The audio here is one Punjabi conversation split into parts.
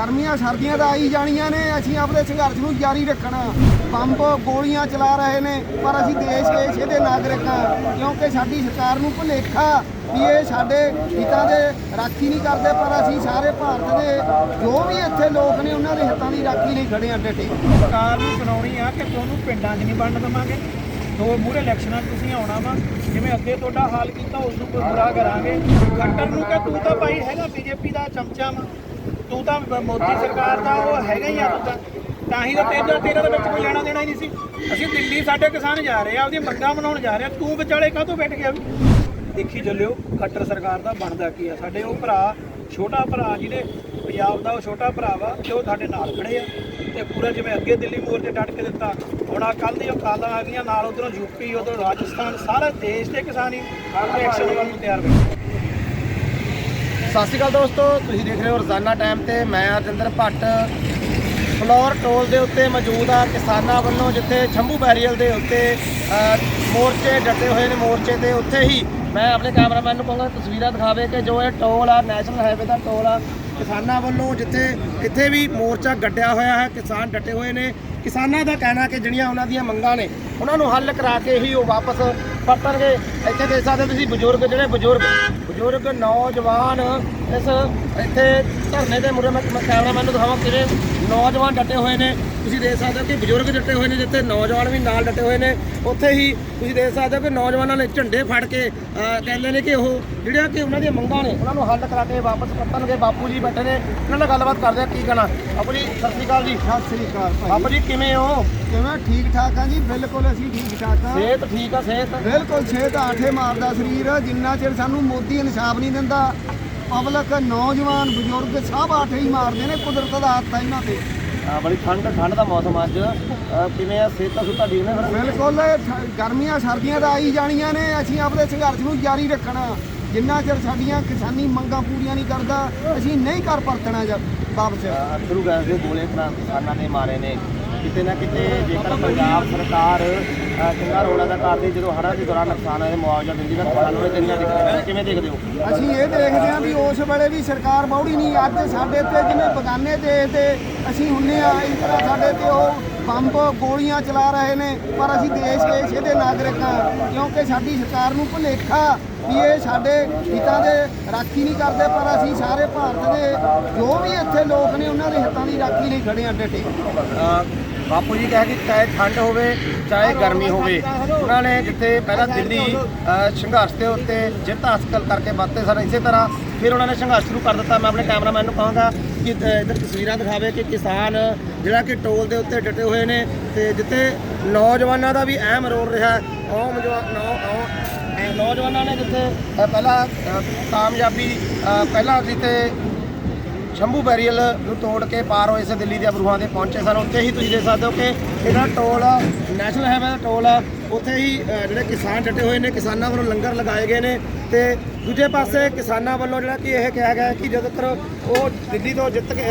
ਗਰਮੀਆਂ ਸਰਦੀਆਂ ਤਾਂ ਆਈ ਜਾਣੀਆਂ ਨੇ, ਅਸੀਂ ਆਪਣੇ ਸੰਘਰਸ਼ ਨੂੰ ਜਾਰੀ ਰੱਖਣਾ। ਬੰਬ ਗੋਲੀਆਂ ਚਲਾ ਰਹੇ ਨੇ, ਪਰ ਅਸੀਂ ਦੇਸ਼ ਦੇ ਇਹਦੇ ਨਾਗਰਿਕ ਹਾਂ, ਕਿਉਂਕਿ ਸਾਡੀ ਸਰਕਾਰ ਨੂੰ ਭੁਲੇਖਾ ਵੀ ਇਹ ਸਾਡੇ ਹਿੱਤਾਂ ਦੇ ਰਾਖੀ ਨਹੀਂ ਕਰਦੇ, ਪਰ ਅਸੀਂ ਸਾਰੇ ਭਾਰਤ ਦੇ ਜੋ ਵੀ ਇੱਥੇ ਲੋਕ ਨੇ, ਉਹਨਾਂ ਦੇ ਹਿੱਤਾਂ ਦੀ ਰਾਖੀ ਲਈ ਖੜੇ ਹਾਂ ਡਟੇ ਸਰਕਾਰ ਨੂੰ ਸੁਣਾਉਣੀ ਆ ਕਿ ਤੁਹਾਨੂੰ ਪਿੰਡਾਂ 'ਚ ਨਹੀਂ ਵੰਡ ਦਵਾਂਗੇ। ਦੋ ਮੂਹਰੇ ਇਲੈਕਸ਼ਨਾਂ 'ਚ ਤੁਸੀਂ ਆਉਣਾ ਵਾ, ਜਿਵੇਂ ਅੱਗੇ ਤੁਹਾਡਾ ਹਾਲ ਕੀਤਾ ਉਸ ਨੂੰ ਕੋਈ ਬੁਰਾ ਕਰਾਂਗੇ। ਖੱਟਰ ਨੂੰ ਕਿ ਤੂੰ ਤਾਂ ਭਾਈ ਹੈਗਾ, ਬੀਜੇਪੀ ਦਾ ਚਮਚਾ ਵਾ। ਤੂੰ ਤਾਂ ਮੋਦੀ ਸਰਕਾਰ ਦਾ ਉਹ ਹੈਗਾ ਹੀ ਆ ਤੂੰ ਤਾਂ ਤਾਂ ਹੀ ਤਾਂ ਤੇਰਾ ਤੇਰਾ ਦੇ ਵਿੱਚ ਕੋਈ ਲੈਣਾ ਦੇਣਾ ਹੀ ਨਹੀਂ ਸੀ। ਅਸੀਂ ਦਿੱਲੀ ਸਾਡੇ ਕਿਸਾਨ ਜਾ ਰਹੇ ਆ ਉਹਦੀ ਮੰਗਾਂ ਮਨਾਉਣ ਜਾ ਰਹੇ ਆ। ਤੂੰ ਵਿਚਾਲੇ ਕਾਹਤੋਂ ਬੈਠ ਗਿਆ ਵੀ? ਦੇਖੀ ਚੱਲਿਓ ਖੱਟਰ ਸਰਕਾਰ ਦਾ ਬਣਦਾ ਕੀ ਆ। ਸਾਡੇ ਉਹ ਭਰਾ ਛੋਟਾ ਭਰਾ ਜਿਹਨੇ ਪੰਜਾਬ ਦਾ ਉਹ ਛੋਟਾ ਭਰਾ ਵਾ ਤੇ ਉਹ ਸਾਡੇ ਨਾਲ ਖੜੇ ਆ। ਤੇ ਪੂਰਾ ਜਿਵੇਂ ਅੱਗੇ ਦਿੱਲੀ ਮੋਰਚੇ ਡਟ ਕੇ ਦਿੱਤਾ ਹੁਣ ਆ ਕੱਲ ਦੀ ਕਾਲਾਂ ਆ ਗਈਆਂ ਨਾਲ ਉਧਰੋਂ ਯੂਪੀ ਉਧਰੋਂ ਰਾਜਸਥਾਨ ਸਾਰੇ ਦੇਸ਼ ਦੇ ਕਿਸਾਨ ਐਕਸ਼ਨ ਵੱਲ ਨੂੰ ਤਿਆਰ ਬੈਠੇ ਸਤਿ ਸ਼੍ਰੀ ਅਕਾਲ ਦੋਸਤੋ, ਤੁਸੀਂ ਦੇਖ ਰਹੇ ਹੋ ਰੋਜ਼ਾਨਾ ਟਾਈਮ ਤੇ ਮੈਂ ਅਰਜਿੰਦਰ ਭੱਟ। ਫਲੋਰ ਟੋਲ ਦੇ ਉੱਤੇ ਮੌਜੂਦ ਆ ਕਿਸਾਨਾਂ ਵੱਲੋਂ, ਜਿੱਥੇ ਛੰਭੂ ਬੈਰੀਅਲ ਦੇ ਉੱਤੇ ਮੋਰਚੇ ਡਟੇ ਹੋਏ ਨੇ ਮੋਰਚੇ ਤੇ ਉੱਥੇ ਹੀ ਮੈਂ ਆਪਣੇ ਕੈਮਰਾਮੈਨ ਨੂੰ ਕਹਾਂਗਾ, ਤਸਵੀਰਾਂ ਦਿਖਾਵੇ ਕਿ ਜੋ ਇਹ ਟੋਲ ਆ ਨੈਸ਼ਨਲ ਹਾਈਵੇ ਦਾ ਟੋਲ ਆ, ਕਿਸਾਨਾਂ ਵੱਲੋਂ ਜਿੱਥੇ ਇੱਥੇ ਵੀ ਮੋਰਚਾ ਗੱਡਿਆ ਹੋਇਆ ਹੈ, ਕਿਸਾਨ ਡਟੇ ਹੋਏ ਨੇ। ਕਿਸਾਨਾਂ ਦਾ ਕਹਿਣਾ ਕਿ ਜਿਹੜੀਆਂ ਉਹਨਾਂ ਦੀਆਂ ਮੰਗਾਂ ਨੇ, ਉਹਨਾਂ ਨੂੰ ਹੱਲ ਕਰਾ ਕੇ ਹੀ ਉਹ ਵਾਪਸ ਪਰਤਣਗੇ। ਇੱਥੇ ਦੇਖ ਸਕਦੇ ਹੋ ਤੁਸੀਂ ਬਜ਼ੁਰਗ, ਜਿਹੜੇ ਬਜ਼ੁਰਗ ਬਜ਼ੁਰਗ ਨੌਜਵਾਨ ਇਸ ਇੱਥੇ ਧਰਨੇ ਦੇ ਮੁਰੇ ਮੈਂ ਮੈਂ ਕੈਮਰਾਮੈਨ ਨੂੰ ਦਿਖਾਵਾਂ ਕਿਵੇਂ ਨੌਜਵਾਨ ਡਟੇ ਹੋਏ ਨੇ। ਤੁਸੀਂ ਦੇਖ ਸਕਦੇ ਹੋ ਕਿ ਬਜ਼ੁਰਗ ਡਟੇ ਹੋਏ ਨੇ, ਜਿੱਥੇ ਨੌਜਵਾਨ ਵੀ ਨਾਲ ਡਟੇ ਹੋਏ ਨੇ। ਉੱਥੇ ਹੀ ਤੁਸੀਂ ਦੇਖ ਸਕਦੇ ਹੋ ਕਿ ਨੌਜਵਾਨਾਂ ਨੇ ਝੰਡੇ ਫੜ ਕੇ ਕਹਿੰਦੇ ਨੇ ਕਿ ਉਹ ਜਿਹੜੀਆਂ ਕਿ ਉਹਨਾਂ ਦੀਆਂ ਮੰਗਾਂ ਨੇ, ਉਹਨਾਂ ਨੂੰ ਹੱਲ ਕਰਾ ਕੇ ਵਾਪਸ ਪਰਤਣਗੇ। ਬਾਪੂ ਜੀ ਬੈਠੇ ਨੇ, ਉਹਨਾਂ ਨਾਲ ਗੱਲਬਾਤ ਕਰਦੇ ਆ। ਕੀ ਕਹਿਣਾ? ਬਾਪੂ ਜੀ ਸਤਿ ਸ਼੍ਰੀ ਅਕਾਲ ਜੀ। ਸਤਿ ਸ੍ਰੀ ਅਕਾਲ ਭਾਈ। ਬਾਪੂ ਜੀ ਕਿਵੇਂ ਹੋ? ਕਿਵੇਂ? ਠੀਕ ਠਾਕ ਆ ਜੀ? ਬਿਲਕੁਲ ਅਸੀਂ ਠੀਕ ਠਾਕ ਆ। ਸਿਹਤ ਠੀਕ ਆ ਸਿਹਤ? ਬਿਲਕੁਲ ਛੇ ਤਾਂ ਆਠੇ ਮਾਰਦਾ ਸਰੀਰ ਜਿੰਨਾ ਚਿਰ ਸਾਨੂੰ ਮੋਦੀ ਇਨਸਾਫ ਨਹੀਂ ਦਿੰਦਾ ਪਬਲਿਕ ਨੌਜਵਾਨ ਬਜ਼ੁਰਗ ਸਭ ਆਠੇ ਹੀ ਮਾਰਦੇ ਨੇ ਕੁਦਰਤ ਦਾ ਹੱਥ ਆ ਇਹਨਾਂ ਤੇ। ਆ ਬੜੀ ਠੰਡ ਠੰਡ ਦਾ ਮੌਸਮ ਅੱਜ। ਅਹ, ਕਿਵੇਂ ਆ? ਸਿਹਤ ਸੁਤਾ ਠੀਕ ਨੇ ਫਿਰ? ਬਿਲਕੁਲ ਇਹ ਠ- ਗਰਮੀਆਂ ਸਰਦੀਆਂ ਤਾਂ ਆਈ ਜਾਣੀਆਂ ਨੇ ਅਸੀਂ ਆਪਣੇ ਸੰਘਰਸ਼ ਨੂੰ ਜਾਰੀ ਰੱਖਣਾ। ਜਿੰਨਾ ਚਿਰ ਸਾਡੀਆਂ ਕਿਸਾਨੀ ਮੰਗਾਂ ਪੂਰੀਆਂ ਨਹੀਂ ਕਰਦਾ ਅਸੀਂ ਨਹੀਂ ਕਰ ਪਰਤਣਾ ਜਾ ਵਾਪਸ। ਅਥਰੂ ਗੈਸ ਦੇ ਗੋਲੇ ਤਾਂ ਕਿਸਾਨਾਂ ਨੇ ਮਾਰੇ ਨੇ। ਕਿਤੇ ਨਾ ਕਿਤੇ ਜੇਕਰ ਪੰਜਾਬ ਸਰਕਾਰ ਚੰਗਾ ਰੋਲ ਅਦਾ ਕਰਦੀ ਜਦੋਂ ਹੜ੍ਹਾਂ ਦੇ ਦੌਰਾਨ ਨੁਕਸਾਨ ਹੋਏ ਮੁਆਵਜ਼ਾ ਦਿੰਦੀ ਤਾਂ ਕਿਸਾਨਾਂ ਨੂੰ ਕਿੰਨੀਆਂ ਦਿੱਕਤਾਂ ਨੇ। ਕਿਵੇਂ ਦੇਖਦੇ ਹੋ? ਅਸੀਂ ਇਹ ਦੇਖਦੇ ਹਾਂ ਵੀ ਉਸ ਵੇਲੇ ਵੀ ਸਰਕਾਰ ਬੌੜੀ ਨਹੀਂ ਅੱਜ ਸਾਡੇ ਤੇ ਜਿਵੇਂ ਬਗਾਨੇ ਦੇਸ਼ ਦੇ ਅਸੀਂ ਹੁੰਨੇ ਆ ਇਸ ਤਰ੍ਹਾਂ ਸਾਡੇ ਤੇ ਉਹ ਬੰਬ ਗੋਲੀਆਂ ਚਲਾ ਰਹੇ ਨੇ, ਪਰ ਅਸੀਂ ਦੇਸ਼ ਦੇ ਇਹਦੇ ਨਾਗਰਿਕ ਹਾਂ, ਕਿਉਂਕਿ ਸਾਡੀ ਸਰਕਾਰ ਨੂੰ ਭੁਲੇਖਾ ਵੀ ਇਹ ਸਾਡੇ ਹਿੱਤਾਂ ਦੇ ਰਾਖੀ ਨਹੀਂ ਕਰਦੇ, ਪਰ ਅਸੀਂ ਸਾਰੇ ਭਾਰਤ ਦੇ ਜੋ ਵੀ ਇੱਥੇ ਲੋਕ ਨੇ, ਉਹਨਾਂ ਦੇ ਹਿੱਤਾਂ ਦੀ ਰਾਖੀ ਲਈ ਖੜੇ ਹਾਂ ਡਟੇ ਬਾਪੂ ਜੀ ਕਹਿ ਕਿ ਚਾਹੇ ਠੰਡ ਹੋਵੇ ਚਾਹੇ ਗਰਮੀ ਹੋਵੇ ਉਹਨਾਂ ਨੇ ਜਿੱਥੇ ਪਹਿਲਾਂ ਦਿੱਲੀ ਸੰਘਰਸ਼ ਦੇ ਉੱਤੇ ਜਿੱਤ ਹਾਸਲ ਕਰਕੇ ਵਾਤੇ ਸਨ ਇਸੇ ਤਰ੍ਹਾਂ ਫਿਰ ਉਹਨਾਂ ਨੇ ਸੰਘਰਸ਼ ਸ਼ੁਰੂ ਕਰ ਦਿੱਤਾ। ਮੈਂ ਆਪਣੇ ਕੈਮਰਾਮੈਨ ਨੂੰ ਕਹਾਂਗਾ ਕਿ ਇੱਧਰ ਤਸਵੀਰਾਂ ਦਿਖਾਵੇ ਕਿ ਕਿਸਾਨ ਜਿਹੜਾ ਕਿ ਟੋਲ ਦੇ ਉੱਤੇ ਡਟੇ ਹੋਏ ਨੇ ਤੇ ਜਿੱਥੇ ਨੌਜਵਾਨਾਂ ਦਾ ਵੀ ਅਹਿਮ ਰੋਲ ਰਿਹਾ ਹੈ। ਉਹ ਨੌਜਵਾਨ ਨੌ- ਨੌ- ਨੌਜਵਾਨਾਂ ਨੇ ਜਿੱਥੇ ਪਹਿਲਾਂ ਕਾਮਯਾਬੀ ਪਹਿਲਾਂ ਤੇ ਸ਼ੰਭੂ ਬੈਰੀਅਲ ਨੂੰ ਤੋੜ ਕੇ ਪਾਰ ਹੋਏ ਸੇ ਦਿੱਲੀ ਦੇ ਅਬਰੂਹਾਂ ਦੇ ਪਹੁੰਚੇ ਸਨ। ਉੱਥੇ ਹੀ ਤੁਸੀਂ ਦੇਖ ਸਕਦੇ ਹੋ ਕਿ ਇਹਦਾ ਟੋਲ ਨੈਸ਼ਨਲ ਹਾਈਵੇ ਦਾ ਟੋਲ ਆ। ਉੱਥੇ ਹੀ ਜਿਹੜੇ ਕਿਸਾਨ ਡਟੇ ਹੋਏ ਨੇ ਕਿਸਾਨਾਂ ਵੱਲੋਂ ਲੰਗਰ ਲਗਾਏ ਗਏ ਨੇ ਤੇ ਦੂਜੇ ਪਾਸੇ ਕਿਸਾਨਾਂ ਵੱਲੋਂ ਜਿਹੜਾ ਕਿ ਇਹ ਕਿਹਾ ਗਿਆ ਕਿ ਜਦੋਂ ਤੱਕ ਉਹ ਦਿੱਲੀ ਤੋਂ ਜਿੱਤ ਕੇ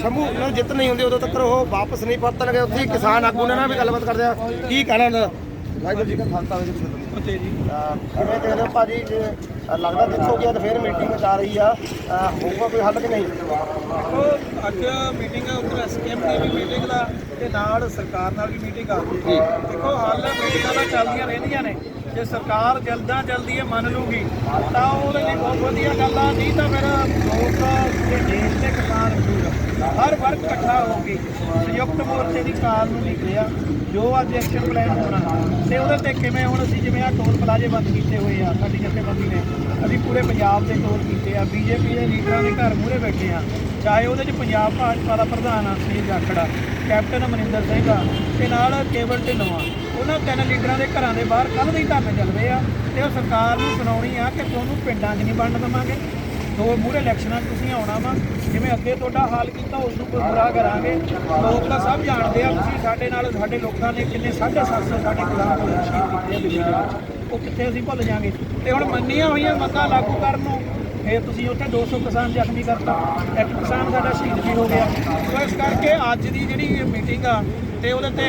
ਸ਼ੰਭੂ ਨਾਲ ਜਿੱਤ ਨਹੀਂ ਹੁੰਦੀ ਉਦੋਂ ਤੱਕ ਉਹ ਵਾਪਸ ਨਹੀਂ ਪਰਤਣਗੇ ਉੱਥੇ ਹੀ ਕਿਸਾਨ ਆਗੂ ਨੇ ਨਾਲ ਵੀ ਗੱਲਬਾਤ ਕਰਦੇ ਆ। ਕੀ ਕਹਿਣਾ ਵਾਹਿਗੁਰੂ ਜੀ ਕਾ ਖਾਲਸਾ ਵਾਹਿਗੁਰੂ ਜੀ ਕੀ ਫਤਿਹ। ਜੀ। ਕਿਵੇਂ ਭਾਜੀ? ਅਹ ਲੱਗਦਾ ਦੇਖੋ ਕਿ ਅੱਜ ਫਿਰ ਮੀਟਿੰਗ ਜਾ ਰਹੀ ਆ। ਹੋਊਗਾ ਕੋਈ ਹੱਲ ਕਿ ਨਹੀਂ? ਦੇਖੋ ਅੱਜ ਮੀਟਿੰਗ ਉੱਪਰ ਐਸਕੇਐਮ ਦੀ ਵੀ ਮੀਟਿੰਗ ਦਾ ਤੇ ਨਾਲ ਸਰਕਾਰ ਨਾਲ ਵੀ ਮੀਟਿੰਗ ਆ। ਦੇਖੋ, ਹੱਲ ਮੀਟਿੰਗਾਂ ਤਾਂ ਚੱਲਦੀਆਂ ਰਹਿੰਦੀਆਂ ਨੇ। ਜੇ ਸਰਕਾਰ ਜਲਦਾਂ ਜਲਦੀ ਇਹ ਮੰਨ ਲੂਗੀ, ਤਾਂ ਉਹਦੇ ਲਈ ਬਹੁਤ ਵਧੀਆ ਗੱਲ ਆ, ਨਹੀਂ ਤਾਂ ਫਿਰ ਲੋਕ ਤੇ ਦੇਸ਼ ਦੇ ਕਿਸਾਨ ਮਜ਼ਦੂਰ ਹਰ ਵਰਗ ਇਕੱਠਾ ਹੋ ਕੇ ਸੰਯੁਕਤ ਮੋਰਚੇ ਦੀ ਕਾਲ ਨੂੰ ਨਿਕਲਿਆ ਜੋ ਅੱਜ ਐਕਸ਼ਨ ਪਲਾਨ ਹੋਣਾ। ਤੇ ਉਹਦੇ ਤੇ ਕਿਵੇਂ ਹੁਣ ਅਸੀਂ ਜਿਵੇਂ ਆ ਟੋਲ ਪਲਾਜੇ ਬੰਦ ਕੀਤੇ ਹੋਏ ਆ, ਸਾਡੀ ਜਥੇਬੰਦੀ ਨੇ, ਅਸੀਂ ਪੂਰੇ ਪੰਜਾਬ ਦੇ ਟੋਲ ਕੀਤੇ ਆ, ਬੀਜੇਪੀ ਦੇ ਲੀਡਰਾਂ ਦੇ ਘਰ ਮੂਹਰੇ ਬੈਠੇ ਆ, ਚਾਹੇ ਉਹਦੇ ਚ ਪੰਜਾਬ ਭਾਜਪਾ ਦਾ ਪ੍ਰਧਾਨ ਆ, ਸੁਨੀਲ ਜਾਖੜਾ ਕੈਪਟਨ ਅਮਰਿੰਦਰ ਸਿੰਘ ਆ, ਤੇ ਨਾਲ ਕੇਵਲ ਢਿੱਲੋਂ ਆ। ਉਹਨਾਂ ਤਿੰਨ ਲੀਡਰਾਂ ਦੇ ਘਰਾਂ ਦੇ ਬਾਹਰ ਕੱਲ੍ਹ ਦੇ ਹੀ ਧਰਨੇ ਚੱਲ ਰਹੇ ਆ ਤੇ ਉਹ ਸਰਕਾਰ ਨੂੰ ਸੁਣਾਉਣੀ ਆ ਕਿ ਤੁਹਾਨੂੰ ਪਿੰਡਾਂ 'ਚ ਨਹੀਂ ਵੰਡ ਦਵਾਂਗੇ। ਦੋ ਮੂਹਰੇ ਇਲੈਕਸ਼ਨਾਂ 'ਚ ਤੁਸੀਂ ਆਉਣਾ ਵਾ, ਜਿਵੇਂ ਅੱਗੇ ਤੁਹਾਡਾ ਹਾਲ ਕੀਤਾ ਉਸ ਨੂੰ ਕੋਈ ਬੁਰਾ ਕਰਾਂਗੇ। ਲੋਕ ਤਾਂ ਸਭ ਜਾਣਦੇ ਆ, ਤੁਸੀਂ ਸਾਡੇ ਨਾਲ, ਸਾਡੇ ਲੋਕਾਂ ਨੇ ਕਿੰਨੇ 750 ਸਾਡੇ ਖਿਲਾਫ ਹੋਏ ਸ਼ਹੀਦ ਕੀਤੇ ਆ ਦਿੱਲੀ ਉਹ ਕਿੱਥੇ ਅਸੀਂ ਭੁੱਲ ਜਾਾਂਗੇ? ਤੇ ਹੁਣ ਮੰਨੀਆਂ ਹੋਈਆਂ ਮੰਗਾਂ ਲਾਗੂ ਕਰਨ ਨੂੰ ਫਿਰ ਤੁਸੀਂ ਉੱਥੇ 200 ਕਿਸਾਨ ਜ਼ਖਮੀ ਕਰਤਾ। ਇੱਕ ਕਿਸਾਨ ਸਾਡਾ ਸ਼ਹੀਦ ਵੀ ਹੋ ਗਿਆ। ਸੋ ਇਸ ਕਰਕੇ ਅੱਜ ਦੀ ਜਿਹੜੀ ਮੀਟਿੰਗ ਆ ਤੇ ਉਹਦੇ ਤੇ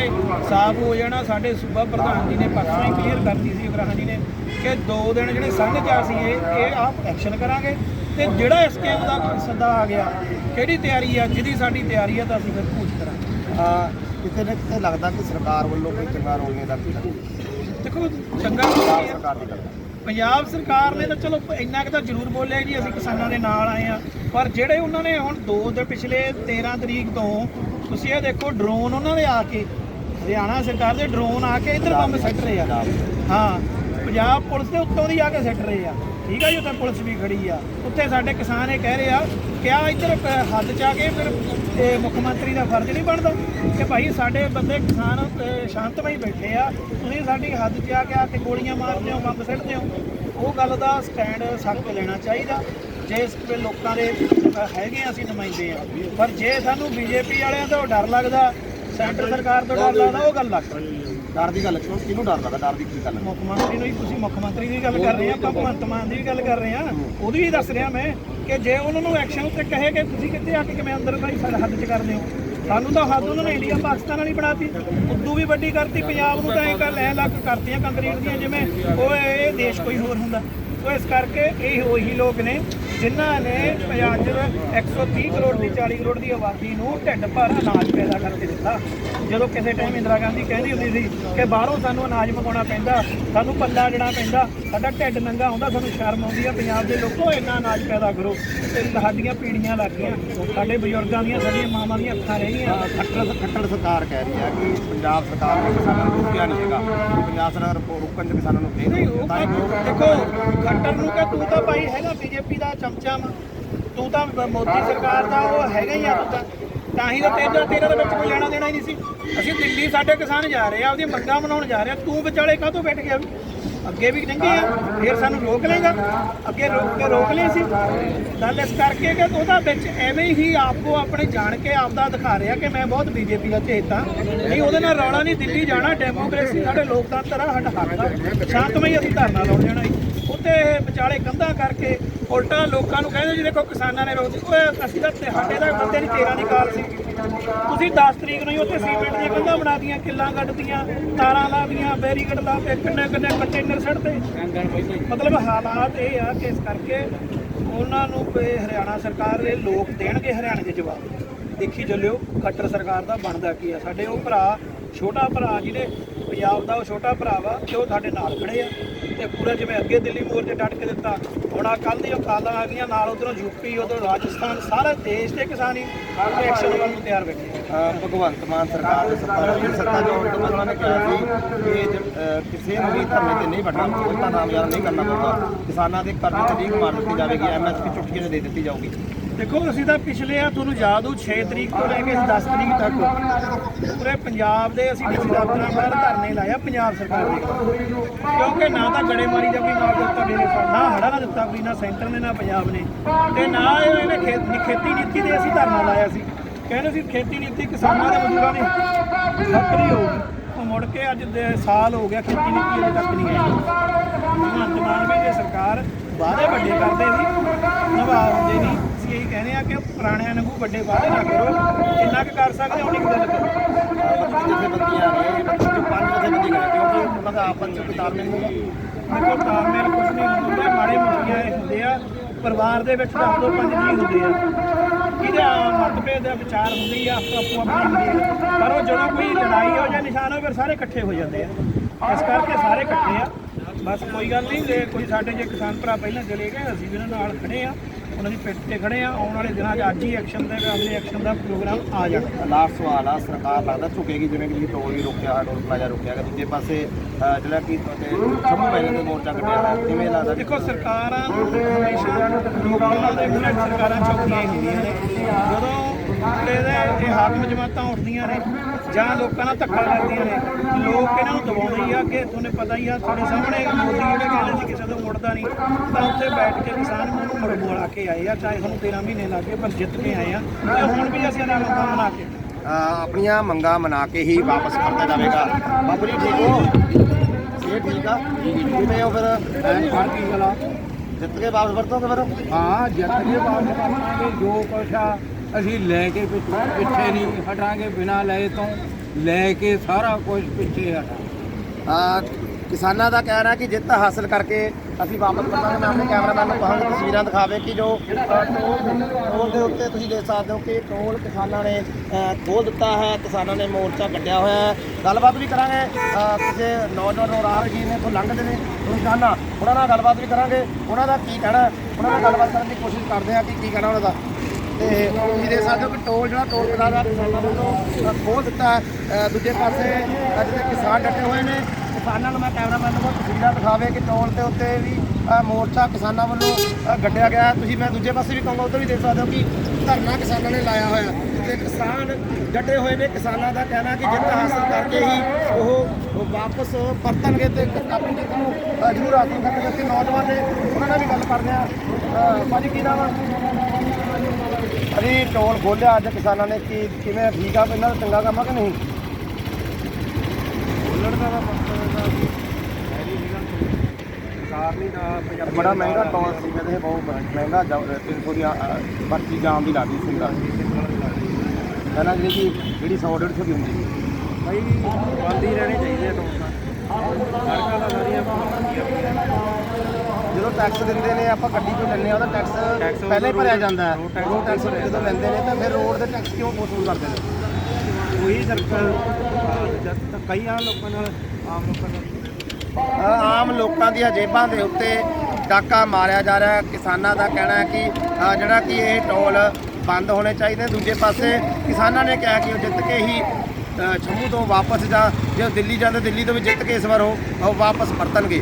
ਸਾਫ਼ ਹੋ ਜਾਣਾ ਸਾਡੇ ਸੂਬਾ ਪ੍ਰਧਾਨ ਜੀ ਨੇ ਪਰਸੋਂ ਹੀ ਕਲੀਅਰ ਕਰਤੀ ਸੀ ਇਬਰਾਹਿਮ ਜੀ ਨੇ ਕਿ ਦੋ ਦਿਨ ਜਿਹੜੇ ਸਾਂਝੇ ਚਾਰ ਸੀ ਇਹ ਇਹ ਆਪ ਐਕਸ਼ਨ ਕਰਾਂਗੇ। ਤੇ ਜਿਹੜਾ ਸਕੀਮ ਦਾ ਸੱਦਾ ਆ ਗਿਆ ਕਿਹੜੀ ਤਿਆਰੀ ਆ ਜਿਹਦੀ ਸਾਡੀ ਤਿਆਰੀ ਆ ਤਾਂ ਅਸੀਂ ਫਿਰ ਪੂਛ ਕਰਾਂਗੇ। ਆ ਕਿਤੇ ਨਾ ਕਿਤੇ ਲੱਗਦਾ ਕਿ ਸਰਕਾਰ ਵੱਲੋਂ ਕੋਈ ਚੰਗਾ ਰੋਲ ਨਹੀਂ ਕੀਤਾ। ਦੇਖੋ ਚੰਗਾ? ਸਰਕਾਰ ਦੀ ਗੱਲ ਪੰਜਾਬ ਸਰਕਾਰ ਨੇ ਤਾਂ ਚਲੋ ਇੰਨਾ ਕੁ ਤਾਂ ਜ਼ਰੂਰ ਬੋਲਿਆ ਜੀ, ਅਸੀਂ ਕਿਸਾਨਾਂ ਦੇ ਨਾਲ ਆਏ ਆ ਪਰ ਜਿਹੜੇ ਉਹਨਾਂ ਨੇ ਹੁਣ ਦੋ ਦੇ ਪਿਛਲੇ 13 ਤਰੀਕ ਤੋਂ, ਤੁਸੀਂ ਇਹ ਦੇਖੋ ਡਰੋਨ ਉਹਨਾਂ ਦੇ ਆ ਕੇ, ਹਰਿਆਣਾ ਸਰਕਾਰ ਦੇ ਡਰੋਨ ਆ ਕੇ ਇੱਧਰ ਬੰਬ ਸੱਟ ਰਹੇ ਆ। ਹਾਂ, ਪੰਜਾਬ ਪੁਲਿਸ ਦੇ ਉੱਤੋਂ ਦੀ ਆ ਕੇ ਸੱਟ ਰਹੇ ਆ। ਠੀਕ ਆ ਜੀ, ਉੱਥੇ ਪੁਲਿਸ ਵੀ ਖੜੀ ਆ। ਉੱਥੇ ਸਾਡੇ ਕਿਸਾਨ ਇਹ ਕਹਿ ਰਹੇ ਆ ਕਿ ਇੱਧਰ ਹੱਦ ਚ ਆ ਕੇ ਫਿਰ ਇਹ ਮੁੱਖ ਮੰਤਰੀ ਦਾ ਫਰਜ਼ ਨਹੀਂ ਬਣਦਾ ਕਿ ਭਾਈ ਸਾਡੇ ਬੰਦੇ ਕਿਸਾਨ ਅਹ, ਸ਼ਾਂਤਮਈ ਬੈਠੇ ਆ ਤੁਸੀਂ ਸਾਡੀ ਹੱਦ 'ਚ ਆ ਕੇ ਆ ਕੇ ਗੋਲੀਆਂ ਮਾਰਦੇ ਹੋ ਬੰਬ ਸਿੱਟਦੇ ਹੋ ਉਹ ਗੱਲ ਦਾ ਸਟੈਂਡ ਸਖਤ ਲੈਣਾ ਚਾਹੀਦਾ। ਜੇ ਇਸ ਵੇ ਲੋਕਾਂ ਦੇ ਅਹ, ਹੈਗੇ ਆ ਅਸੀਂ ਨੁਮਾਇੰਦੇ ਆ। ਪਰ ਜੇ ਸਾਨੂੰ ਬੀਜੇਪੀ ਵਾਲਿਆਂ ਤੋਂ ਡਰ ਲੱਗਦਾ ਸੈਂਟਰ ਸਰਕਾਰ ਤੋਂ ਡਰ ਲੱਗਦਾ ਉਹ ਗੱਲ ਲੱਗ ਡਰ ਦੀ ਗੱਲ ਕਿਉਂ ਕਿਹਨੂੰ ਡਰ ਲੱਗਦਾ ਡਰ ਦੀ ਕੀ ਗੱਲ ਹੈ? ਮੁੱਖ ਮੰਤਰੀ ਨੂੰ ਹੀ ਤੁਸੀਂ ਮੁੱਖ ਮੰਤਰੀ ਦੀ ਗੱਲ ਕਰ ਰਹੇ ਆ ਆਪਾਂ ਭਗਵੰਤ ਮਾਨ ਦੀ ਵੀ ਗੱਲ ਕਰ ਰਹੇ ਆ ਉਹਦੀ ਵੀ ਦੱਸ ਰਿਹਾ ਮੈਂ ਕਿ ਜੇ ਉਹਨਾਂ ਨੂੰ ਐਕਸ਼ਨ ਉੱਤੇ ਕਹੇ ਕਿ ਤੁਸੀਂ ਕਿੱਥੇ ਆ ਕੇ ਕਿਵੇਂ ਅੰਦਰ ਭਾਈ ਸਾਡੇ ਹੱਦ 'ਚ ਕਰਦੇ ਹੋ? ਸਾਨੂੰ ਤਾਂ ਹੱਦ ਉਹਨਾਂ ਨੇ ਇੰਡੀਆ ਪਾਕਿਸਤਾਨ ਵਾਲੀ ਬਣਾਤੀ ਉਦੋਂ ਵੀ ਵੱਡੀ ਕਰਤੀ ਪੰਜਾਬ ਨੂੰ ਤਾਂ ਐਂ ਕਰ ਲੈ ਲੱਗ ਕਰਤੀਆਂ ਕੰਕਰੀਟ ਦੀਆਂ ਜਿਵੇਂ ਉਹ ਇਹ ਦੇਸ਼ ਕੋਈ ਹੋਰ ਹੁੰਦਾ। ਸੋ ਇਸ ਕਰਕੇ ਇਹ ਉਹੀ ਲੋਕ ਨੇ ਜਿਨ੍ਹਾਂ ਨੇ ਪੰਜਾਬ 130 ਕਰੋੜ ਦੀ 40 ਕਰੋੜ ਦੀ ਆਬਾਦੀ ਨੂੰ ਢਿੱਡ ਭਰ ਅਨਾਜ ਪੈਦਾ ਕਰਕੇ ਦਿੱਤਾ। ਜਦੋਂ ਕਿਸੇ ਟਾਈਮ ਇੰਦਰਾ ਗਾਂਧੀ ਕਹਿੰਦੀ ਹੁੰਦੀ ਸੀ ਕਿ ਬਾਹਰੋਂ ਸਾਨੂੰ ਅਨਾਜ ਮੰਗਾਉਣਾ ਪੈਂਦਾ, ਸਾਨੂੰ ਪੱਲਾ ਜਣਾ ਪੈਂਦਾ, ਸਾਡਾ ਢਿੱਡ ਨੰਗਾ ਆਉਂਦਾ, ਸਾਨੂੰ ਸ਼ਰਮ ਆਉਂਦੀ ਆ। ਪੰਜਾਬ ਦੇ ਲੋਕੋ, ਇੰਨਾ ਅਨਾਜ ਪੈਦਾ ਕਰੋ। ਤੇ ਸਾਡੀਆਂ ਪੀੜੀਆਂ ਲੱਗ ਗਈਆਂ। ਸਾਡੇ ਬਜ਼ੁਰਗਾਂ ਦੀਆਂ, ਸਾਡੀਆਂ ਮਾਵਾਂ ਦੀਆਂ ਅੱਖਾਂ ਰਹਿ ਗਈਆਂ। ਖੱਟੜ ਖੱਟੜ ਸਰਕਾਰ ਕਹਿ ਰਹੀ ਹੈ ਕਿ ਪੰਜਾਬ ਸਰਕਾਰ ਨੇ ਕਿਸਾਨਾਂ ਨੂੰ ਰੋਕਿਆ ਨਹੀਂ ਹੈਗਾ। ਸਰਕਾਰ ਰੁਕੋ- ਰੁਕਣ ਚ ਕਿਸਾਨਾਂ ਨੂੰ ਦੇ ਨਹੀਂ ਉਹ ਤਾਂ ਹੀ ਉਹ- ਦੇਖੋ ਖੱਟਰ ਨੂੰ ਕਿ ਤੂੰ ਤਾਂ ਭਾਈ ਹੈਗਾ ਬੀਜੇਪੀ ਦਾ ਚਮਚਾ ਵਾ। ਤੂੰ ਤਾਂ ਮੋਦੀ ਸਰਕਾਰ ਦਾ ਉਹ ਹੈਗਾ ਹੀ ਆ ਤੂੰ ਤਾਂ ਤਾਂ ਹੀ ਤਾਂ ਤੇਰਾ ਤੇਰਾ ਦੇ ਵਿੱਚ ਕੋਈ ਲੈਣਾ ਦੇਣਾ ਹੀ ਨਹੀਂ ਸੀ। ਅਸੀਂ ਦਿੱਲੀ ਸਾਡੇ ਕਿਸਾਨ ਜਾ ਰਹੇ ਆ ਉਹਦੀਆਂ ਮੰਗਾਂ ਮਨਾਉਣ ਜਾ ਰਹੇ ਆ। ਤੂੰ ਵਿਚਾਲੇ ਕਾਹਤੋਂ ਬੈਠ ਗਿਆ ਵੀ? ਅੱਗੇ ਵੀ ਲੰਘੇ ਆ, ਫਿਰ ਸਾਨੂੰ ਰੋਕ ਲੇਗਾ ਅੱਗੇ ਰੋਕ ਕੇ ਰੋਕ ਲਈ ਸੀ। ਗੱਲ ਇਸ ਕਰਕੇ ਕਿ ਉਹਦਾ ਵਿੱਚ ਐਵੇਂ ਹੀ ਆਪਕੋ ਆਪਣੇ ਜਾਣ ਕੇ ਆਪਦਾ ਦਿਖਾ ਰਿਹਾ ਕਿ ਮੈਂ ਬਹੁਤ ਬੀਜੇਪੀ ਦਾ ਚੇਤਾ। ਨਹੀਂ, ਉਹਦੇ ਨਾਲ ਰੌਲਾ ਨਹੀਂ, ਦਿੱਲੀ ਜਾਣਾ, ਡੈਮੋਕ੍ਰੇਸੀ ਸਾਡੇ ਲੋਕਤੰਤਰ ਆ ਸਾਡਾ ਸ਼ਾਂਤਮਈ ਅਸੀਂ ਧਰਨਾ ਲਾਉਣ ਜਾਣਾ ਜੀ। ਉੱਤੇ ਵਿਚਾਲੇ ਕੰਧਾਂ ਕਰਕੇ ਉਲਟਾ ਲੋਕਾਂ ਨੂੰ ਕਹਿੰਦੇ ਜਿਹਦੇ ਦੇਖੋ ਕਿਸਾਨਾਂ ਨੇ ਰੋਕ ਦਿੱਤੀ। ਓਏ, ਅਸੀਂ ਤਾਂ ਸਾਡੇ ਦਾ ਬੰਦੇ ਨਹੀਂ, ਤੇਰਾ ਨਿਕਾਲ ਸੀ। ਤੁਸੀਂ 10 ਤਰੀਕ ਨੂੰ ਹੀ ਉੱਥੇ ਸੀਮੈਂਟ ਦੀਆਂ ਕੰਧਾਂ ਬਣਾ ਦੀਆਂ ਕਿੱਲਾਂ ਕੱਢਦੀਆਂ ਤਾਰਾਂ ਲਾ ਦੀਆਂ ਬੈਰੀਕੇਡ ਲਾ ਕੇ ਕਿੰਨੇ ਕਿੰਨੇ ਕੰਟੇਨਰ ਸੜਦੇ ਮਤਲਬ ਹਾਲਾਤ ਇਹ ਆ ਕਿ ਇਸ ਕਰਕੇ ਉਹਨਾਂ ਨੂੰ ਵੀ ਹਰਿਆਣਾ ਸਰਕਾਰ ਦੇ ਲੋਕ ਦੇਣਗੇ ਹਰਿਆਣੇ ਦੇ ਜਵਾਬ। ਦੇਖੀ ਚੱਲਿਓ, ਖੱਟਰ ਸਰਕਾਰ ਦਾ ਬਣਦਾ ਕੀ ਆ। ਸਾਡੇ ਉਹ ਭਰਾ, ਛੋਟਾ ਭਰਾ ਜਿਹਨੇ ਪੰਜਾਬ ਦਾ ਉਹ ਛੋਟਾ ਭਰਾ ਵਾ, ਤੇ ਉਹ ਸਾਡੇ ਨਾਲ ਖੜੇ ਆ। ਤੇ ਪੂਰਾ ਜਿਵੇਂ ਅੱਗੇ ਦਿੱਲੀ ਮੋਰਚੇ ਡਟ ਕੇ ਦਿੱਤਾ। ਹੁਣ ਆ ਕੱਲ ਦੀਆਂ ਕਾਲਾਂ ਆ ਗਈਆਂ, ਨਾਲ ਉਧਰੋਂ ਯੂਪੀ ਉਧਰੋਂ ਰਾਜਸਥਾਨ, ਸਾਰੇ ਦੇਸ਼ ਦੇ ਕਿਸਾਨ ਹੀ ਐਕਸ਼ਨ ਵੱਲ ਨੂੰ ਤਿਆਰ ਬੈਠੇ ਭਗਵੰਤ ਮਾਨ ਸਰਕਾਰ ਦੇ ਸੱਤਾ ਸੱਤਾ ਜੋ ਉਹਨਾਂ ਨੇ ਕਿਹਾ ਸੀ ਕਿ ਜ- ਕਿਸੇ ਨੂੰ ਵੀ ਧਰਨੇ ਤੇ ਨਹੀਂ ਵੱਢਣਾ ਬੈਠਣਾ ਉਹਦਾ ਨਾਮਯਾਦ ਨਹੀਂ ਕਰਨਾ ਪਊਗਾ। ਕਿਸਾਨਾਂ ਦੇ ਕਰਜ਼ੇ ਤੇ ਲੀਕ ਮਾਰ ਦਿੱਤੀ ਜਾਵੇਗੀ ਐਮਐਸਪੀ ਚੁਟਕੀ ਦੇ ਦਿੱਤੀ ਜਾਊਗੀ। ਦੇਖੋ, ਅਸੀਂ ਤਾਂ ਪਿਛਲੇ ਆ, ਤੁਹਾਨੂੰ ਯਾਦ ਹੋ 6 ਤਰੀਕ ਤੋਂ ਲੈ ਕੇ 10 ਤਰੀਕ ਤੱਕ ਪੂਰੇ ਪੰਜਾਬ ਦੇ ਅਸੀਂ ਡੀਸੀ ਦਫ਼ਤਰਾਂ ਬਾਹਰ ਧਰਨੇ ਲਾਇਆ ਪੰਜਾਬ ਸਰਕਾਰ ਦੇ। ਕਿਉਂਕਿ ਨਾ ਤਾਂ ਗੜੇਮਾਰੀ ਦਾ ਕੋਈ ਨਾਲ ਦਿੱਤਾ ਮੇਰੇ ਸਾਹ ਨਾ ਹੜਾ ਨਾ ਦਿੱਤਾ ਕੋਈ, ਨਾ ਸੈਂਟਰ ਨੇ, ਨਾ ਪੰਜਾਬ ਨੇ। ਤੇ ਨਾ ਇਹਨੇ ਖੇ- ਖੇਤੀ ਨੀਤੀ ਦੇ ਅਸੀਂ ਧਰਨਾ ਲਾਇਆ ਸੀ। ਕਹਿੰਦੇ ਸੀ ਖੇਤੀ ਨੀਤੀ ਕਿਸਾਨਾਂ ਦੇ ਮਜ਼ਦੂਰਾਂ ਦੀ ਖਤਰੀ ਹੋਊਗੀ ਉਹ ਮੁੜ ਕੇ ਅੱਜ ਦੇ ਸਾਲ ਹੋ ਗਿਆ, ਖੇਤੀ ਨੀਤੀ ਅਜੇ ਤੱਕ ਨਹੀਂ ਆਈ। ਭਗਵੰਤ ਮਾਨ ਵੀ ਜੇ ਸਰਕਾਰ ਵਾਅਦੇ ਵੱਡੇ ਕਰਦੇ ਸੀ, ਨਿਭਾ ਹੁੰਦੇ ਨਹੀਂ। ਇਹੀ ਕਹਿੰਦੇ ਆ ਕਿ ਪੁਰਾਣਿਆਂ ਨੂੰ ਵੱਡੇ ਵਾਅਦੇ ਨਾ ਕਰੋ, ਜਿੰਨਾ ਕੁ ਕਰ ਸਕਦੇ ਉਨੀ ਕੁ ਗੱਲ ਕਰੋ। ਜਥੇਬੰਦੀਆਂ ਨੇ ਜੋ ਪੰਜ ਜਥੇਬੰਦੀ ਕਰੇ ਕਿਉਂਕਿ ਉਹਨਾਂ ਦਾ ਆਪਸ ਵਿੱਚ ਕੋਈ ਤਾਲਮੇਲ ਨਹੀਂ ਹੈਗਾ ਦੇਖੋ ਤਾਲਮੇਲ ਕੁਝ ਨਹੀਂ ਹੁੰਦਾ ਮਾੜੇ ਮੁਸ਼ਕਿਆਂ ਇਹ ਹੁੰਦੇ ਆ ਪਰਿਵਾਰ ਦੇ ਵਿੱਚ ਦਸ ਤੋਂ ਪੰਜ ਜੀ ਹੁੰਦੇ ਆ ਜਿਹਦੇ ਮਤਭੇਦ ਦੇ ਵਿਚਾਰ ਹੁੰਦੀ ਆ, ਆਪੋ ਆਪੋ ਆਪਣੀ ਹੁੰਦੀ ਆ। ਪਰ ਉਹ ਜਦੋਂ ਕੋਈ ਲੜਾਈ ਹੋ ਜਾਂ ਨਿਸ਼ਾਨ ਹੋ ਫਿਰ ਸਾਰੇ ਇਕੱਠੇ ਹੋ ਜਾਂਦੇ ਆ। ਇਸ ਕਰਕੇ ਸਾਰੇ ਇਕੱਠੇ ਆ। ਬਸ ਕੋਈ ਗੱਲ ਨਹੀਂ, ਜੇ ਕੋਈ ਸਾਡੇ ਜੇ ਕਿਸਾਨ ਭਰਾ ਪਹਿਲਾਂ ਚਲੇ ਗਏ, ਅਸੀਂ ਵੀ ਉਹਨਾਂ ਨਾਲ ਖੜੇ ਆ। ਉਹਨਾਂ ਦੀ ਪਿੱਠ ਤੇ ਖੜੇ ਆ ਆਉਣ ਵਾਲੇ ਦਿਨਾਂ 'ਚ ਅੱਜ ਹੀ ਐਕਸ਼ਨ ਦੇ ਅਗਲੇ ਐਕਸ਼ਨ ਦਾ ਪ੍ਰੋਗਰਾਮ ਆ ਜਾਣਾ। ਲਾਸਟ ਸਵਾਲ ਆ ਸਰਕਾਰ ਲੱਗਦਾ ਝੁਕੇਗੀ ਜਿਵੇਂ ਕਿ ਟੋਲ ਵੀ ਰੋਕਿਆ ਟੋਲ ਪਲਾਜ਼ਾ ਰੋਕਿਆ ਗਿਆ ਦੂਜੇ ਪਾਸੇ ਜਿਹੜਾ ਕਿ ਤੁਹਾਡੇ ਜੰਮੂ ਮੈਨੇ ਦੇ ਮੋਰਚਾ ਕੱਢਿਆ ਹੈ ਕਿਵੇਂ ਲੱਗਦਾ? ਦੇਖੋ ਸਰਕਾਰਾਂ ਹਮੇਸ਼ਾ ਲੋਕਾਂ ਦੇ ਖਿਲਾਫ ਸਰਕਾਰਾਂ ਚੌਕੀਆਂ ਹੀ ਹੁੰਦੀਆਂ ਨੇ। ਜਦੋਂ ਇਹਦੇ ਇਹ ਹਾਕਮ ਜਮਾਤਾਂ ਉੱਠਦੀਆਂ ਨੇ ਜਾਂ ਲੋਕਾਂ ਨਾਲ ਧੱਕਾ ਕਰਦੀਆਂ ਨੇ। ਲੋਕ ਇਹਨਾਂ ਨੂੰ ਦਬਾਉਂਦੇ ਹੀ ਆ ਕਿ ਤੁਹਾਨੂੰ ਪਤਾ ਹੀ ਆ ਤੁਹਾਡੇ ਸਾਹਮਣੇ ਮੋਦੀ ਜਿਹੜੇ ਕਹਿੰਦੇ ਸੀ ਕਿਸੇ ਤੋਂ ਮੁੜਦਾ ਨਹੀਂ ਤਾਂ ਉੱਥੇ ਬੈਠ ਕੇ ਕਿਸਾਨ ਨੂੰ ਮੁੜ ਮੁੜਾ ਕੇ ਆਏ ਆ ਚਾਹੇ ਸਾਨੂੰ 13 ਮਹੀਨੇ ਲੱਗੇ ਪਰ ਜਿੱਤ ਕੇ ਆਏ ਆ ਤੇ ਹੁਣ ਵੀ ਅਸੀਂ ਇਹਨਾਂ ਮੰਗਾਂ ਮਨਾ ਕੇ ਆਪਣੀਆਂ ਮੰਗਾਂ ਮਨਾ ਕੇ ਹੀ ਵਾਪਸ ਕਰਤਾ ਜਾਵੇਗਾ। ਬਾਬੂ ਜੀ ਠੀਕ ਹੋ? ਇਹ ਠੀਕ ਆ? ਕਿਵੇਂ ਹੋ ਫਿਰ? ਹਰ ਕੀ ਗਲਾ। ਜਿੱਤ ਕੇ ਵਾਪਸ ਵਰਤੋਗੇ ਫਿਰ? ਹਾਂ ਜਿੱਤ ਕੇ ਵਾਪਸ ਕਰਾਂਗੇ ਜੋ ਕੁਛ ਆ। ਅਸੀਂ ਲੈ ਕੇ ਪਿੱਛੇ ਪਿੱਛੇ ਨਹੀਂ ਹਟਾਂਗੇ ਬਿਨਾਂ ਲਏ ਤੋਂ ਲੈ ਕੇ ਸਾਰਾ ਕੁਝ ਪਿੱਛੇ ਹਟਾਂਗੇ। ਅਹ, ਕਿਸਾਨਾਂ ਦਾ ਕਹਿਣਾ ਕਿ ਜਿੱਤ ਹਾਸਲ ਕਰਕੇ ਅਸੀਂ ਵਾਪਸ ਪਰਤਾਂਗੇ ਮੈਂ ਆਪਣੇ ਕੈਮਰਾਮੈਨ ਨੂੰ ਕਹਾਂਗਾ ਤਸਵੀਰਾਂ ਦਿਖਾਵੇ ਕਿ ਜੋ ਅ, ਟੋਲ ਟੋਲ ਦੇ ਉੱਤੇ ਤੁਸੀਂ ਦੇਖ ਸਕਦੇ ਹੋ ਕਿ ਟੋਲ ਕਿਸਾਨਾਂ ਨੇ ਅ, ਖੋਲ ਦਿੱਤਾ ਹੈ ਕਿਸਾਨਾਂ ਨੇ ਮੋਰਚਾ ਕੱਢਿਆ ਹੋਇਆ ਹੈ। ਗੱਲਬਾਤ ਵੀ ਕਰਾਂਗੇ ਅ, ਕਿਸੇ ਨੌਜਵਾਨ ਨੂੰ ਰਾਹ ਜੀ ਨੇ ਤੋਂ ਲੰਘਦੇ ਨੇ ਰੋਜ਼ਾਨਾ ਉਹਨਾਂ ਨਾਲ ਗੱਲਬਾਤ ਵੀ ਕਰਾਂਗੇ। ਉਹਨਾਂ ਦਾ ਕੀ ਕਹਿਣਾ ਹੈ, ਉਹਨਾਂ ਨਾਲ ਗੱਲਬਾਤ ਕਰਨ ਦੀ ਕੋਸ਼ਿਸ਼ ਕਰਦੇ ਹਾਂ ਕਿ ਕੀ ਕਹਿਣਾ ਉਹਨਾਂ ਦਾ। ਤੇ ਤੁਸੀਂ ਦੇਖ ਸਕਦੇ ਹੋ ਕਿ ਟੋਲ ਜਿਹੜਾ ਟੋਲ ਪਲਾਜ਼ਾ ਕਿਸਾਨਾਂ ਵੱਲੋਂ ਅ, ਖੋਲ ਦਿੱਤਾ ਹੈ। ਦੂਜੇ ਪਾਸੇ ਅੱਜ ਕਿਸਾਨ ਡਟੇ ਹੋਏ ਨੇ। ਕਿਸਾਨਾਂ ਨੂੰ ਮੈਂ ਕੈਮਰਾਮੈਨ ਨੂੰ ਤਸਵੀਰਾਂ ਦਿਖਾਵੇ ਕਿ ਟੋਲ ਦੇ ਉੱਤੇ ਵੀ ਮੋਰਚਾ ਕਿਸਾਨਾਂ ਵੱਲੋਂ ਅ, ਗੱਡਿਆ ਗਿਆ ਤੁਸੀਂ ਮੈਂ ਦੂਜੇ ਪਾਸੇ ਵੀ ਕਹੂੰਗਾ ਉੱਧਰ ਵੀ ਦੇਖ ਸਕਦੇ ਹੋ ਕਿ ਧਰਨਾ ਕਿਸਾਨਾਂ ਨੇ ਲਾਇਆ ਹੋਇਆ ਤੇ ਕਿਸਾਨ ਡਟੇ ਹੋਏ ਨੇ। ਕਿਸਾਨਾਂ ਦਾ ਕਹਿਣਾ ਕਿ ਜਿੱਤ ਹਾਸਲ ਕਰਕੇ ਹੀ ਉਹ ਵਾਪਸ ਪਰਤਣਗੇ ਤੇ ਆਪਣੀ ਜਿੱਤ ਨੂੰ ਜ਼ਰੂਰ ਹਾਸਲ ਕਰਨਗੇ ਤੇ ਨੌਜਵਾਨ ਨੇ ਉਹਨਾਂ ਨਾਲ ਵੀ ਗੱਲ ਕਰਦੇ ਆ ਅ, ਭਾਜੀ ਕੀ ਨਾਮ ਆ? ਅਰੇ ਟੋਲ ਖੋਲਿਆ ਅੱਜ ਕਿਸਾਨਾਂ ਨੇ ਕੀ ਕਿਵੇਂ ਠੀਕ ਆ ਇਹਨਾਂ ਦਾ ਚੰਗਾ ਕੰਮ ਆ ਕਿ ਨਹੀਂ? ਸਰਕਾਰ ਨਹੀਂ ਨਾ ਬੜਾ ਮਹਿੰਗਾ ਟੋਲ ਸੀ ਕਹਿੰਦੇ ਬਹੁਤ ਮਹਿੰਗਾ 300 ਦੀ ਪਰਚੀ ਜਾਮ ਦੀ ਲਾਦੀ ਸੀ ਪਹਿਲਾਂ ਜਿਹੜੀ ਕਿ ਜਿਹੜੀ 100 150 ਦੀ ਹੁੰਦੀ ਸੀ। ਭਾਈ ਬੰਦ ਹੀ ਰਹਿਣੇ ਚਾਹੀਦੇ ਟੋਲ ਤਾਂ। ਸੜਕਾਂ ਦਾ ਸਾਰੀਆਂ ਜਦੋਂ ਟੈਕਸ ਦਿੰਦੇ ਨੇ ਆਪਾਂ ਗੱਡੀ ਤੋਂ ਲੈਂਦੇ ਆ ਉਹਦਾ ਟੈਕਸ ਪਹਿਲਾਂ ਭਰਿਆ ਜਾਂਦਾ ਹੈ। ਰੋਡ ਟੈਕਸ ਜਦੋਂ ਲੈਂਦੇ ਨੇ ਤਾਂ ਫਿਰ ਰੋਡ ਦੇ ਟੈਕਸ ਕਿਉਂ ਵਸੂਲ ਕਰਦੇ ਨੇ? ਉਹੀ ਸਰਕਾਰ ਜਦ ਤੱਕ ਕਈ ਆ ਲੋਕਾਂ ਨਾਲ ਆਮ ਲੋਕਾਂ ਨਾਲ। ਆਮ ਲੋਕਾਂ ਦੀਆਂ ਜੇਬਾਂ ਦੇ ਉੱਤੇ ਡਾਕਾ ਮਾਰਿਆ ਜਾ ਰਿਹਾ ਕਿਸਾਨਾਂ ਦਾ ਕਹਿਣਾ ਹੈ ਕਿ ਜਿਹੜਾ ਕਿ ਇਹ ਟੋਲ ਬੰਦ ਹੋਣੇ ਚਾਹੀਦੇ ਦੂਜੇ ਪਾਸੇ ਕਿਸਾਨਾਂ ਨੇ ਕਿਹਾ ਕਿ ਉਹ ਜਿੱਤ ਕੇ ਹੀ ਜੰਮੂ ਤੋਂ ਵਾਪਸ ਜਾ ਜੇ ਦਿੱਲੀ ਜਾਂਦੇ ਦਿੱਲੀ ਤੋਂ ਵੀ ਜਿੱਤ ਕੇ ਇਸ ਵਾਰ ਉਹ ਵਾਪਸ ਪਰਤਣਗੇ।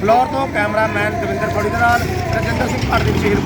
ਫਲੋਰ ਤੋਂ ਕੈਮਰਾਮੈਨ ਦਵਿੰਦਰ ਖੋੜੀ ਦੇ ਨਾਲ ਰਜਿੰਦਰ ਸਿੰਘ ਭਾਰਤੀ ਵਿਸ਼ੇਸ਼